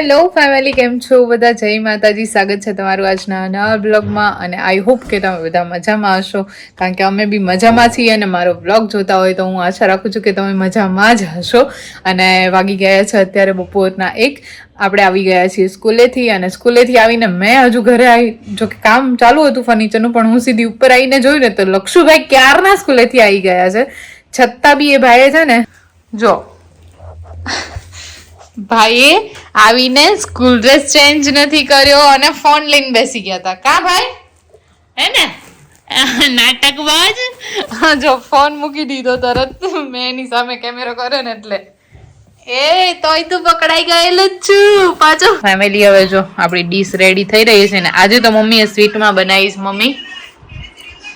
Hello family, કેમ છો? બધા જય માતાજી. સ્વાગત છે તમારું આજના નવા બ્લોગમાં અને આઈ હોપ કે તમે બધા મજામાં હશો. કારણ કે અમે બી મજામાં છીએ અને મારો બ્લોગ જોતા હોય તો હું આશા રાખું છું કે તમે મજામાં જ હશો. અને વાગી ગયા છે અત્યારે બપોરના એક. આપણે આવી ગયા છીએ સ્કૂલેથી અને સ્કૂલેથી આવીને મેં હજુ ઘરે આવી જો કે કામ ચાલુ હતું ફર્નિચરનું, પણ હું સીધી ઉપર આવીને જોયું ને તો લક્ષુભાઈ ક્યારના સ્કૂલેથી આવી ગયા છે? છતાં બી એ ભાઈએ છે ને, જો. ભાઈએ આવીને સ્કૂલ ડ્રેસ ચેન્જ નથી કર્યો અને ફોન લઈને બેસી ગયા હતા. કા ભાઈ? હે ને? નાટકબાજ જો ફોન મૂકી દીધો તરત. મેં એની સામે કેમેરો કર્યો ને એટલે. એ તોય તું પકડાઈ ગયેલો જ છું. પાછો. ફેમિલી હવે જો આપણી ડીશ રેડી થઈ રહી છે ને આજે તો મમ્મીએ સ્વીટમાં બનાવીશ મમ્મી.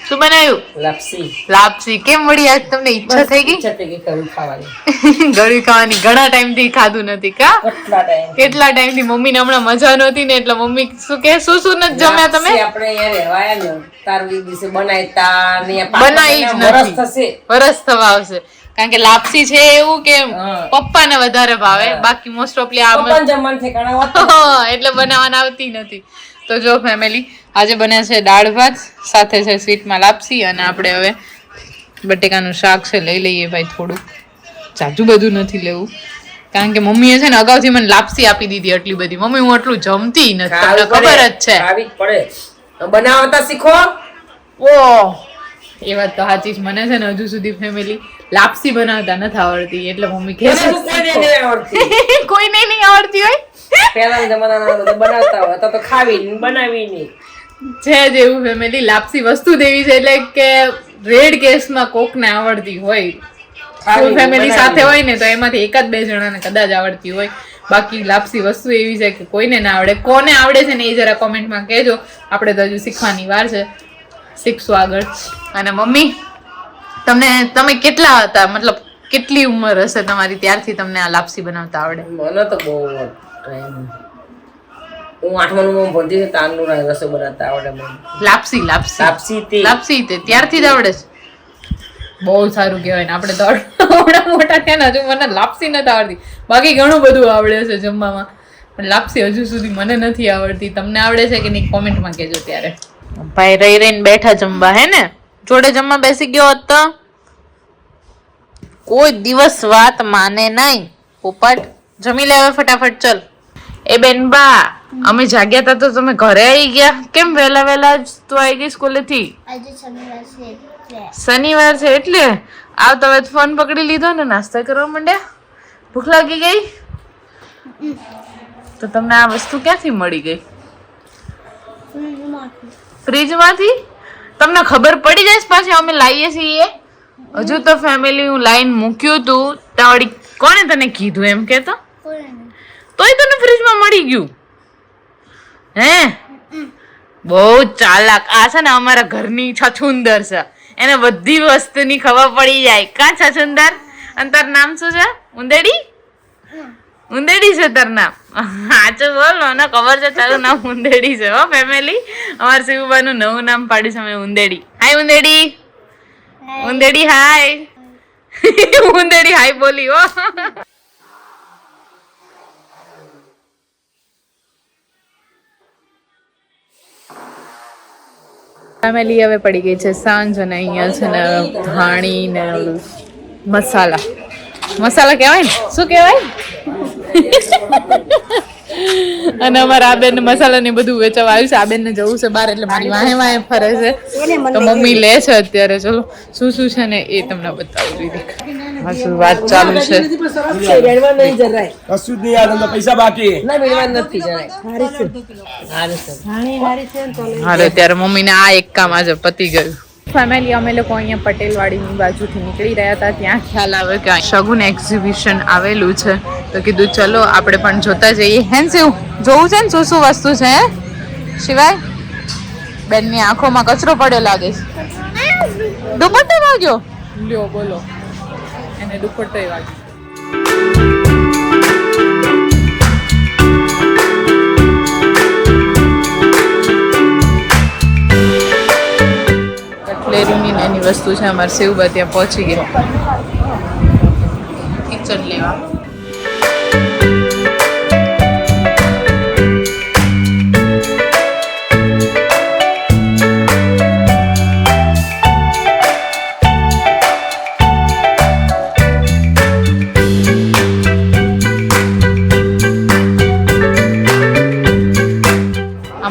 શું બનાવ્યું લાપસી. લાપસી. કેમ મળી આજ તમને ઈચ્છા થઈ ગઈ? ઈચ્છા થઈ ગઈ ખાવાની. ગળ્યું ખાવાની. ઘણા ટાઈમથી ખાધું નથી કા? કેટલા ટાઈમ કેટલા મમ્મી ને હમણાં મજા નહોતી ને એટલે મમ્મી શું કે શું શું નથી જમ્યા તમે? આપણે અહીંયા રહેવાયા ને તારવી દિવસે બનાવતા ને બનાવી જ નથી. વરસ થશે. વરસ થવા આવશે. કારણ કે લાપસી છે એવું કે પપ્પા પપ્પાને વધારે ભાવે. બાકી મોસ્ટ ઓફલી આ એટલે બનાવવાના આવતી નથી. તો જો ફેમિલી આજે બને છે દાળ ભાત સાથે છે સ્વીટમાં લાપસી અને આપણે હવે બટેકાનું શાક છે લઈ લઈએ ભાઈ થોડું જાજુ બધું નથી લેવું. કારણ કે મમ્મીએ છે ને અગાઉથી મને લાપસી આપી દીધી આટલી બધી. મમ્મી હું આટલું જમતી નથી. તમને ખબર જ છે. પડે. બનાવતા શીખો. ઓહ એ વાત તો સાચી જ. મને છે ને હજુ સુધી ફેમિલી લાપસી બનાવતા નથી આવડતી. એટલે મમ્મી કે કોઈને નહીં આવડતી હોય? પહેલાના જમાનાના બધા બનાવતા હોય તો તો ખાવી બનાવી નહીં. છે જ એવું ફેમિલી લાપસી વસ્તુ દેવી છે એટલે કે રેડ કેસમાં કોકને આવડતી હોય. ફૂલ ફેમિલી સાથે હોય ને તો એમાંથી એકાદ બે જણાને કદાચ આવડતી હોય. બાકી લાપસી વસ્તુ એવી છે કે કોઈને ના આવડે. કોને આવડે છે ને એ જરા કોમેન્ટમાં કહેજો. આપણે તો હજુ શીખવાની વાર છે. શીખશું આગળ. અને મમ્મી તમને તમે કેટલા હતા? મતલબ કેટલી ઉંમર હશે તમારી? ત્યારથી તમને આ લાપસી બનાવતા આવડે? મને તો બહુ ટાઈમ હું આઠમાનું ભણતી હતી તારનું રસોઈ બનાવતા આવડે મને. લાપસી લાપસી. લાપસી તે. લાપસી તે. ત્યારથી જ આવડે છે. બહુ સારું કહેવાય ને. આપણે તો આવડા મોટા થયા ને હજુ મને લાપસી નથી આવડતી. બાકી ઘણું બધું આવડે છે જમવામાં. પણ લાપસી હજુ સુધી મને નથી આવડતી. તમને આવડે છે કે નહીં કોમેન્ટમાં કહેજો ત્યારે. ભાઈ રહી રહીને બેઠા જમવા હે ને? જોડે જમવા બેસી ગયો હોત તો? કોઈ દિવસ વાત માને નહીં. પોપટ જમી લે હવે ફટાફટ ચલ. એ બેન બા અમે જાગ્યા હતા તો તમે ઘરે આવી ગયા? કેમ વહેલા વહેલા જ તું આવી ગઈ સ્કૂલેથી શનિવાર છે એટલે. આવ તમે ફોન પકડી લીધો ને નાસ્તા કરવા માંડ્યા? ભૂખ લાગી ગઈ? તો તમને આ વસ્તુ ક્યાંથી મળી ગઈ? ફ્રીજમાંથી. ફ્રીજમાંથી? તમને ખબર પડી જાય પાછી અમે લાવીએ છીએ હજુ તો ફેમિલી હું લાઈન મૂક્યું હતું ત્યાં વળી કોણે તને કીધું એમ કે તો કોઈ નહીં તોય તને ફ્રીજમાં મળી ગયું? હે? બહુ ચાલાક. આ છે ને અમારા ઘરની છછુંદર છે. એને બધી વસ્તુની ખબર પડી જાય. કા છછુંદર? અને તાર નામ શું છે? ઉંદેડી? ઉંદેડી છે તાર નામ. સાચું બોલ મને ખબર છે તારું નામ ઉંદેડી છે હો ફેમિલી અમારા શિવબાનું નવું નામ પાડ્યું છે અમે ઉંદેડી. હાય ઉંદેડી. ઉંદેડી હાય. ઉંદેડી હાય બોલી હો. ફેમિલી હવે પડી ગઈ છે. સાંજ અને અહીંયા છે ને ધાણી ને મસાલા. મસાલા કહેવાય ને? શું કહેવાય? અને અમારા આ બેન મસાલા ને બધું વેચવા આવ્યું છે. આ બેન ને જવું છે બહાર, એટલે મારી વાહે વાહે ફરે છે. તો મમ્મી લે છે અત્યારે. ચલો, શું શું છે ને એ તમને બતાવું, દીદી. હજુ વાત ચાલુ છે? રેડવા નહીં જરાય. કશું જ નહીં યાર પૈસા બાકી. ના મેળવા નથી જરાય. હારી છે. હારે ત્યારે મમ્મીને આ એક કામ આજે પતી ગયું. ફેમિલી અમે લોકો અહીંયા પટેલવાડીની બાજુથી નીકળી રહ્યા હતા ત્યાં ખ્યાલ આવે કે અહીં શગુન એક્ઝિબિશન આવેલું છે. તો કીધું ચલો આપણે પણ જોતા જઈએ. હેન શિવ જોવું છે ને? શું શું વસ્તુ છે હે? શિવાય? બેનની આંખોમાં કચરો પડ્યો લાગે છે. દુપટ્ટો વાગ્યો લ્યો બોલો. એને દુપટ્ટો વાગ્યો કટલેરીની એની વસ્તુ છે અમારે સેવબા ત્યાં પહોંચી ગયા કિચન લેવા.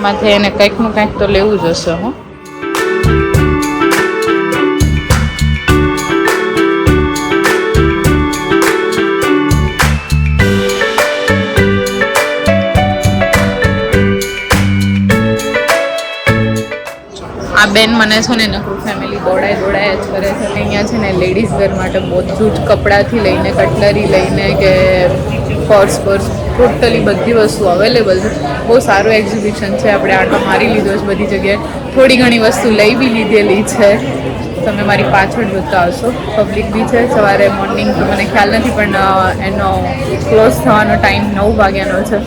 આમાંથી એને કંઈકનું કંઈક તો લેવું જ હશે, હું. આ બેન મને છે ને નકરું ફેમિલી દોડાય દોડાય જ કરે છે. ને અહીંયા છે ને લેડીઝ વેર માટે બધું જ કપડાથી લઈને કટલરી લઈને કે પર્સ પર્સ ટોટલી બધી વસ્તુ અવેલેબલ છે. બહુ સારું એક્ઝિબિશન છે. આપણે આટો મારી લીધો છે બધી જગ્યાએ. થોડી ઘણી વસ્તુ લઈ બી લીધેલી છે. તમે મારી પાછળ જોતા હશો. પબ્લિક બી છે. સવારે મોર્નિંગ મને ખ્યાલ નથી, પણ એનો ક્લોઝ થવાનો ટાઈમ નવ વાગ્યાનો છે.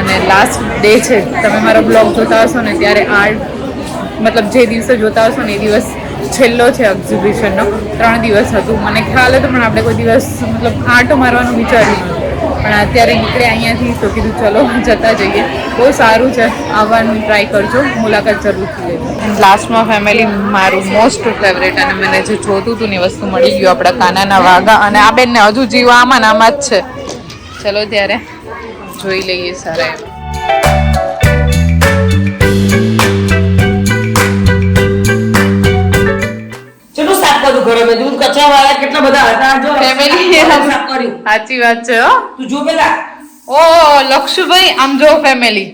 અને લાસ્ટ ડે છે. તમે મારો બ્લોગ જોતા હશો ને ત્યારે આઠ મતલબ જે દિવસે જોતા હશો ને એ દિવસ છેલ્લો છે એક્ઝિબિશનનો ત્રણ દિવસ હતું. મને ખ્યાલ હતો, પણ આપણે કોઈ દિવસ, મતલબ આંટો મારવાનું વિચાર્યું પણ અત્યારે નીકળે અહીંયાથી તો કીધું ચલો જતા જઈએ. બહુ સારું છે. આવવાનું ટ્રાય કરજો. મુલાકાત જરૂરથી લેજો. લાસ્ટમાં ફેમિલી મારું મોસ્ટ ફેવરેટ અને મને જે જોતું હતું ને વસ્તુ મળી ગયું આપણા કાનાના વાઘા અને આ બેનને હજુ જીવ આમાં આમાં જ છે. ચલો ત્યારે જોઈ લઈએ સારા એવા કચરા વાળા કેટલા બધા હતા? જો ફેમિલી કર્યું. સાચી વાત છે હો. તું જો પેલા. ઓ લક્ષુભાઈ આમ જો ફેમિલી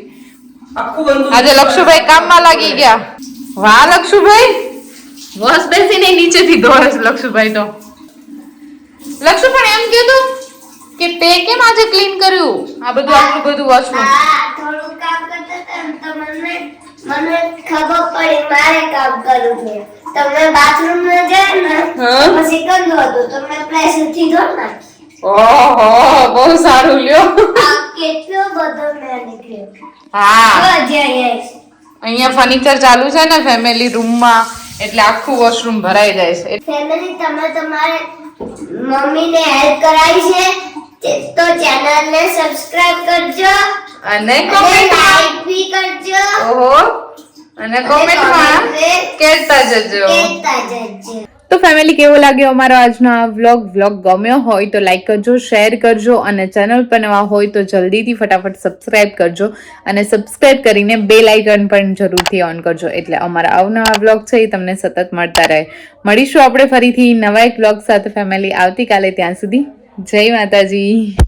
આજે લક્ષુભાઈ કામમાં લાગી ગયા. વાહ લક્ષુભાઈ વસ બેસીને નીચેથી છે લક્ષુભાઈ તો લક્ષુ પણ એમ કીધું કે તે કેમ આજે ક્લીન કર્યું? આ બધું આટલું બધું વોશરૂમ થોડું કામ કરતા હતા તો મને મને ખબર પડી મારે કામ કરવું છે. તમે બાથરૂમમાં જાય ને પછી કંદો હતો. તો મેં પ્રેશરથી ધોર નાખી ઓહો બહુ સારું લ્યો. કેટલો બધો મેં નીકળ્યો. હા. અહીંયા ફર્નિચર ચાલુ છે ને ફેમિલી રૂમમાં એટલે આખું વોશરૂમ ભરાઈ જાય છે. ફેમિલી તમે તમારે મમ્મીને હેલ્પ કરાવી છે. તે- ચેનલને સબસ્ક્રાઇબ કરજો. અને કોમેન્ટ લાઈક બી કરજો. ઓહો. અને કોમેન્ટમાં કહેતા જજો. કહેતા જજો. તો ફેમિલી કેવો લાગ્યો અમારો આજનો આ વ્લોગ વ્લોગ ગમ્યો હોય તો લાઈક કરજો શેર કરજો અને ચેનલ પર નવા હોય તો જલ્દીથી ફટાફટ સબસ્ક્રાઇબ કરજો અને સબસ્ક્રાઇબ કરીને બે લાઇકન પણ જરૂરથી ઓન કરજો. એટલે અમારા અવનવા વ્લોગ છે એ તમને સતત મળતા રહે. મળીશું આપણે ફરીથી નવા એક વ્લોગ સાથે ફેમિલી આવતીકાલે. ત્યાં સુધી જય માતાજી.